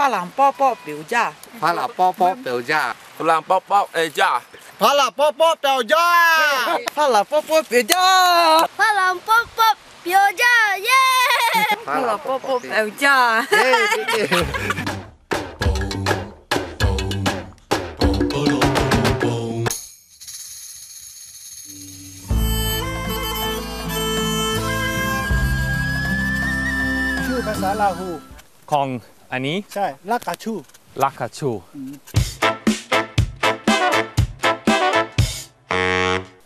发廊包包表价，发了包包表价，ฝรั่งป๊อกป๊อกเอยจ้า 发了包包表价，发廊包包表价，发廊波波表价耶！发廊包包表价。耶对对。 ชื่อภาษาลาหู ของ อันนี้ใช่ลักกาชูลักกะชู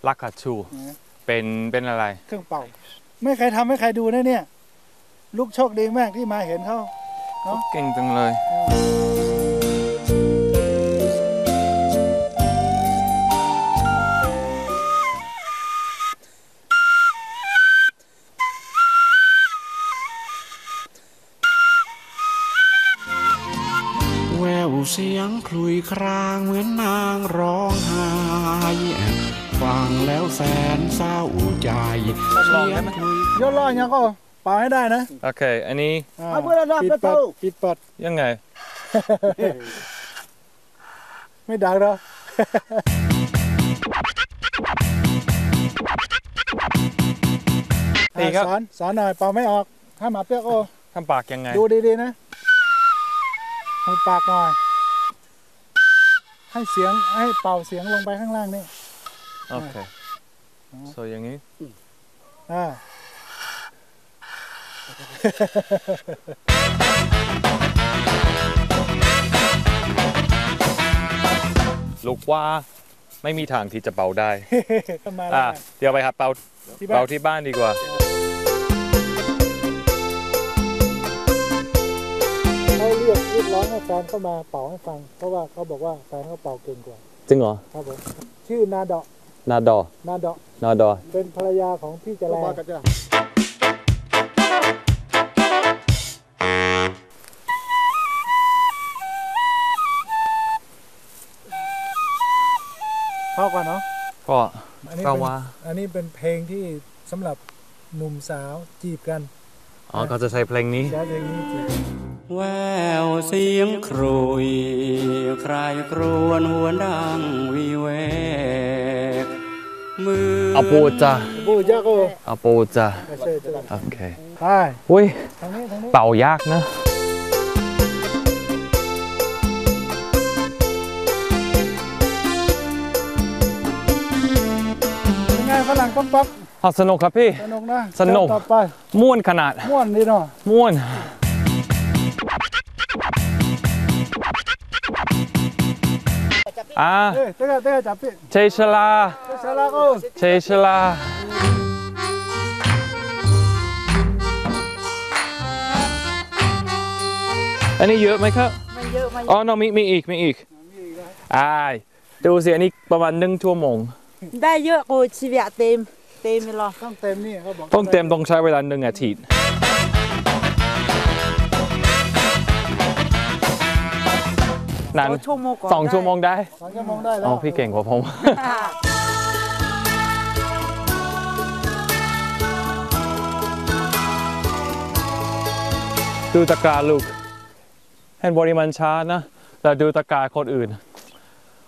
ลักกะชูเป็นเป็นอะไร เครื่องเป่า ไม่ใครทำให้ใครดูนะเนี่ย ลูกโชคดีมากที่มาเห็นเขาเก่งจังเลย คลุยครางเหมือนนางร้องไห้ฟังแล้วแสนเศร้าใจลองได้ไหมยอดล่อยังก็เป่าให้ได้นะ โอเค อันนี้อ่าปิดปัดปิดปัดยังไง ไม่ดังหรอดีครับสอนสอนหน่อยเป่าไม่ออกถ้าหมาเปียกโอทำปากยังไง ดูดีๆนะหูปากหน่อย ให้เสียงให้เป่าเสียงลงไปข้างล่างนี่โอเค so อย่างนี้อ่าลูกว่าไม่มีทางที่จะเป่าได้มาแล้วอะเดี๋ยวไปหาเป่าที่บ้าเป่านที่บ้านดีกว่าเขา รียกเรียกร้องให้แฟนเข้ามาเป่าให้ฟัง เพราะว่าเขาบอกว่าแฟนเขาเป่าเก่งกว่า จริงเหรอ ครับผม ชื่อนาเดาะนาดอ นาเดาะนาดอ เป็นภรรยาของพี่จแลเข้าก่อนเนาะ ก็อันนี้ก็เป็นว่าอันนี้เป็นเพลงที่สำหรับหนุ่มสาวจีบกัน อ๋อเขาจะใช้เพลงนี้ ใช้เพลงนี้จีบ แววเสียงครุยใครครวญหวนดังวีเวกมือเอาปูจ้ะบูยาโกเอาปูจ้ะไม่ใช่จ้ะโอเคไปอุ้ยทางนี้ทางนี้เป่ายากนะยังไงฝรั่งป๊อกป๊อกเอาสนุกครับพี่ สนุกนะ สนุกเจ้าต่อไป ม่วนขนาด ม่วนดีเนาะ ม่วน อ่าเอ้ยเต้าเต้าจับพี่เชยชลาเต้าชาลาโกเชยชลาอันนี้เยอะไหมครับไม่เยอะไม่อ๋อ no มีมีอีกมีอีกอ่ายดูสิอันนี้ประมาณหนึ่งชั่วโมง ได้เยอะกูชีวิตเต็มเต็มเลยหรอต้องเต็มนี่เขาบอกต้องเต็มต้องใช้เวลาหนึ่งอาทิตย์ นานสองชั่วโมงก่อนสองชั่วโมงได้สองชั่วโมงได้แล้วอ๋อพี่เก่งกว่าผมดูตะกร้าลูกเห็นบริมันช้านะแต่ดูตะกร้าคนอื่น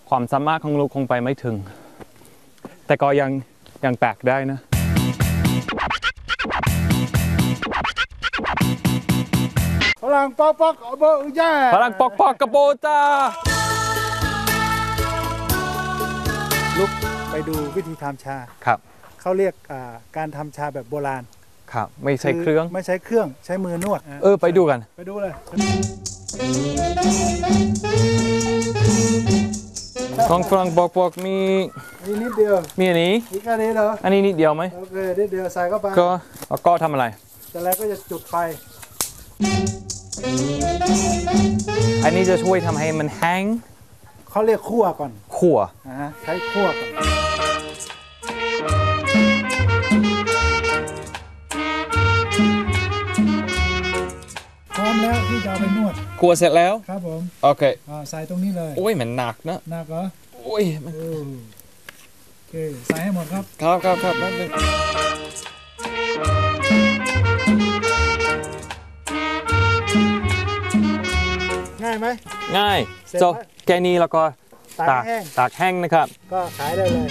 ความสามารถของลูกคงไปไม่ถึง แต่ก็ยังยังแปลกได้นะ ฝรั่งป๊อกป๊อกเอาเบอร์ย่าพลังปอกปอกกระโปจ้าลุกไปดูวิธีทำชา ครับเขาเรียกอ่าการทำชาแบบโบราณครับ ไม่ใช่เครื่อง ไม่ใช้เครื่องใช้มือนวดเออไปดูกัน ไปดูเลยของฝรั่งปอกปอกมีนี่นิดเดียวมีอันนี้อีกแค่นี้เหรออันนี้นิดเดียวไหมโอเคนิดเดียวใส่เข้าไปก็แล้วก็ทำอะไร แต่แล้วก็จะจุดไฟ อันนี้จะช่วยทำให้มันแห้งเขาเรียกคั่วก่อนขั่ว นะฮะใช้คั่วก่อนพร้อมแล้วที่จะเอาไปนวดขั่วเสร็จแล้ว ครับผมโอเค อ่าใส่ตรงนี้เลยโอ้ยมันหนักนะหนักเหรอโอ้ยมันเออโอเคใส่ให้หมดครับ ครับครับครับแป๊บนึงง่ ง่ายเสร็จโจแล้วแค่นี้แล้วก็ตากตากแห้งตากแห้งนะครับ ก็ขายได้เลย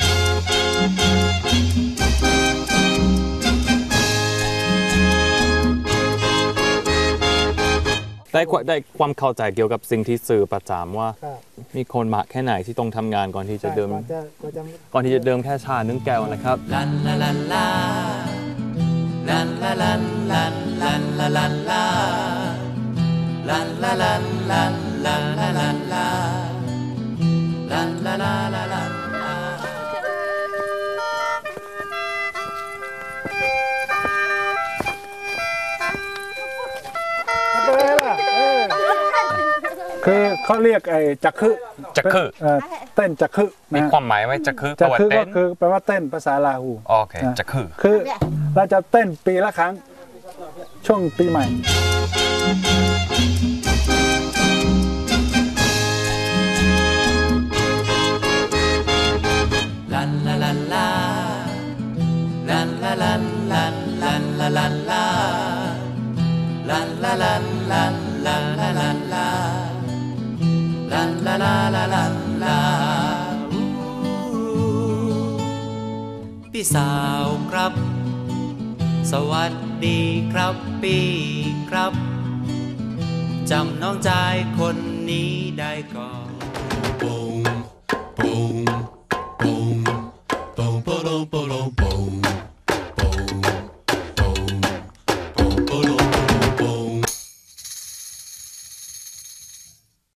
ได้ความได้ความเข้าใจเกี่ยวกับสิ่งที่สื่อประจำว่าครับมีคนมากแค่ไหนที่ต้องทำงานก่อนที่จะใช่เดิมก่อนจะก่อนจะก่อนที่จะเดิมแค่ชาหนึ่งแก้วนะครับเอาไปเลยล่ะเออคือเขาเรียกไอ้จักคือจักคือเออเต้นจักคือมีความหมายไหมจะคือจักคือก็คือแปลว่าเต้นภาษาลาหูโอเคจะคือคือเราจะเต้นปีละครั้งช่วงปีใหม่ พี่สาวครับ สวัสดีครับพี่ครับ จำน้องชายคนนี้ได้ก่อน